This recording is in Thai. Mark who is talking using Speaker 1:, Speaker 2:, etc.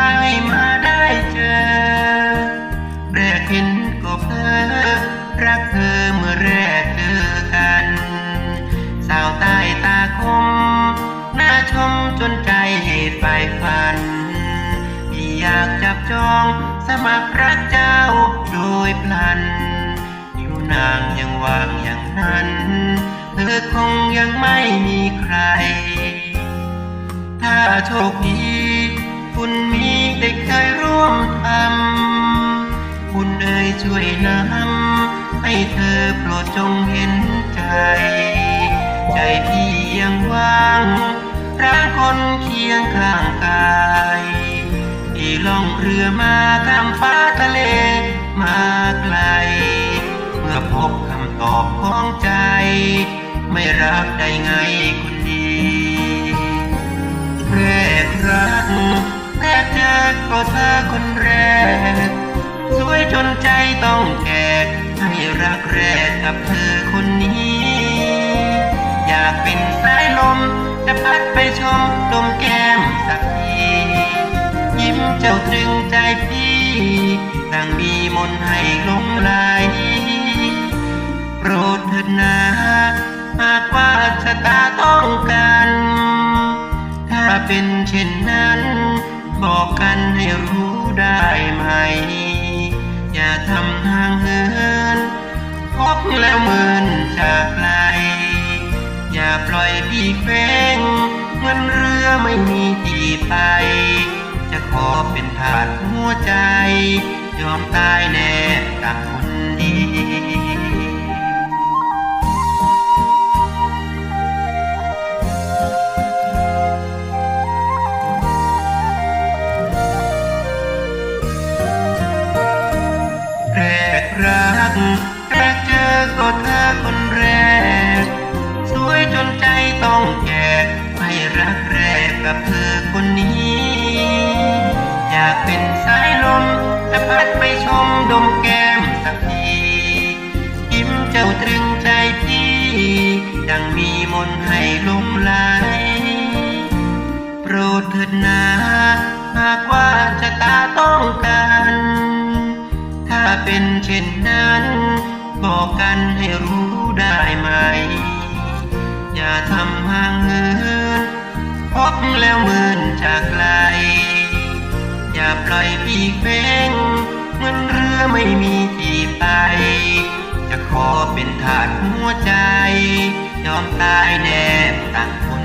Speaker 1: ไม่มาได้เจอแรกเห็นก็เพ้อรักเธอเมื่อแรกเจอกัน สาวใต้ตาคมหน้าชมจนใจเห้ไฟฝัน อยากจับจองสมัครรักเจ้าโดยพลันอยู่นางยังวางอย่างนั้น เธอคงยังไม่มีใคร ถ้าโชคดี โปรดจงเห็นใจ ใจพี่ยังว่างรักคนเคียงข้างกายที่ล่องเรือมาข้ามฟ้าทะเลมาไกล เมื่อพบคำตอบของใจ ไม่รักได้ไงคุณดีแรกรักแรกเจอก็เธอคนแรก วยจนใจต้องแกกให้รักแรกกับเธอคนนี้ อยากเป็นสายลมจะพัดไปชมดมแก้มสักที ยิ้มเจ้าตรึงใจพี่ดังมีมนให้ลงไหลโปรดเถิดนาหากว่าชะตาต้องกันถ้าเป็นเช่นนั้น บอกกันให้รู้ได้ไหม แล้วเมือนจากไกลอย่าปล่อยพี่เฟ้งเงินเรือไม่มีที่ไป จะขอเป็นทาสหัวใจ ยอมตายแน่กับคนดี เธอคนแรก สวยจนใจต้องแก่ให้รักแรกกับเธอคนนี้ อยากเป็นสายลมจะพัดไปชมดมแก้มสักทียิ้มเจ้าตรึงใจพี่ดังมีมนให้ลงไหลโปรดเถิดนาหากว่าชะตาต้องการ ถ้าเป็นเช่นนั้น บอกกันให้รู้ได้ไหม อย่าทำห่างเหินพบแล้วเมือนจากไกล อย่าปล่อยพี่เฟ้งเงินเรือไม่มีที่ไป จะขอเป็นทาสหัวใจ ยอมตายแนบตักคน